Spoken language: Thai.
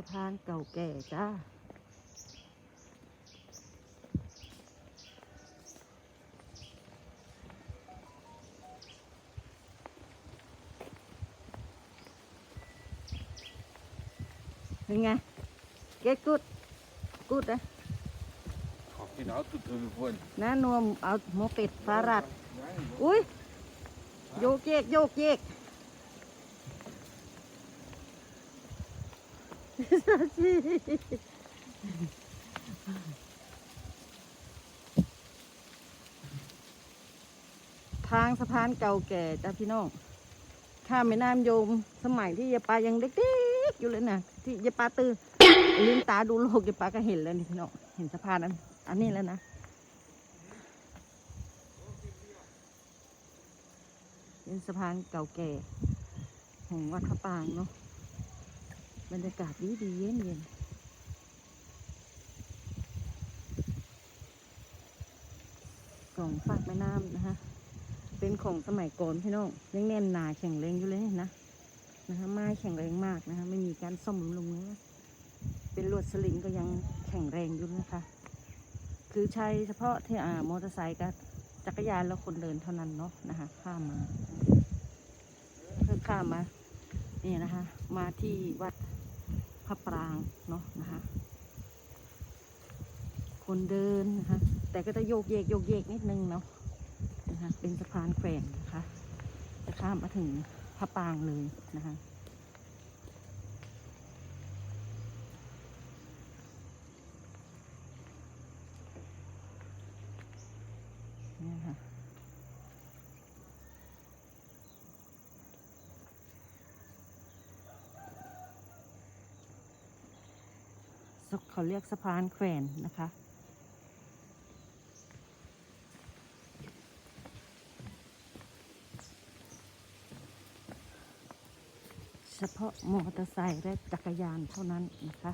ะพานเก่าแก่จ้าเป็นไงเก็ตกูดกูดนะ Har geen auto telefoon. น้านวมเอาหมอเป็ดฟารัด อุ้ยโยกเยกโยกเยก ทางสะพานเก่าแก่จ้าพี่น้อง ข้ามแม่น้ำโยม สมัยที่ยายปายังเด็กๆอยู่เลยนะที่ยายปาตื่นลืมตาดูโลกยายปาก็เห็นแล้วนี่พี่น้อง เห็นสะพานอันอันนี้แล้วนะเป็นสะพานเก่าแก่ของวัดพระปางเนาะ บรรยากาศดีดีเย็นเย็นสองฝากแม่น้ำนะคะเป็นของสมัยก่อนพี่น้องยังแน่นหนาแข็งแรงอยู่เลยนะนะคะไม้แข็งแรงมากนะคะไม่มีการซ่อมบำรุงนะเป็นลวดสลิงก็ยังแข็งแรงอยู่นะคะ คือใช้เฉพาะที่อ่ามอเตอร์ไซค์กับจักรยานแล้วคนเดินเท่านั้นเนาะนะคะ ข้ามมาเพื่อข้ามมานี่นะคะ มาที่วัด ระปรางเนาะนะคะ คนเดินนะคะ แต่ก็จะโยกเยกโยกเยกนิดนึงเนาะนะคะ เป็นสะพานแขวนนะคะ จะข้ามมาถึงพระปรางเลยนะคะเนี่ยค่ะ ส เขาเรียกสะพานแขวนนะคะ เฉพาะมอเตอร์ไซค์และจักรยานเท่านั้นนะคะ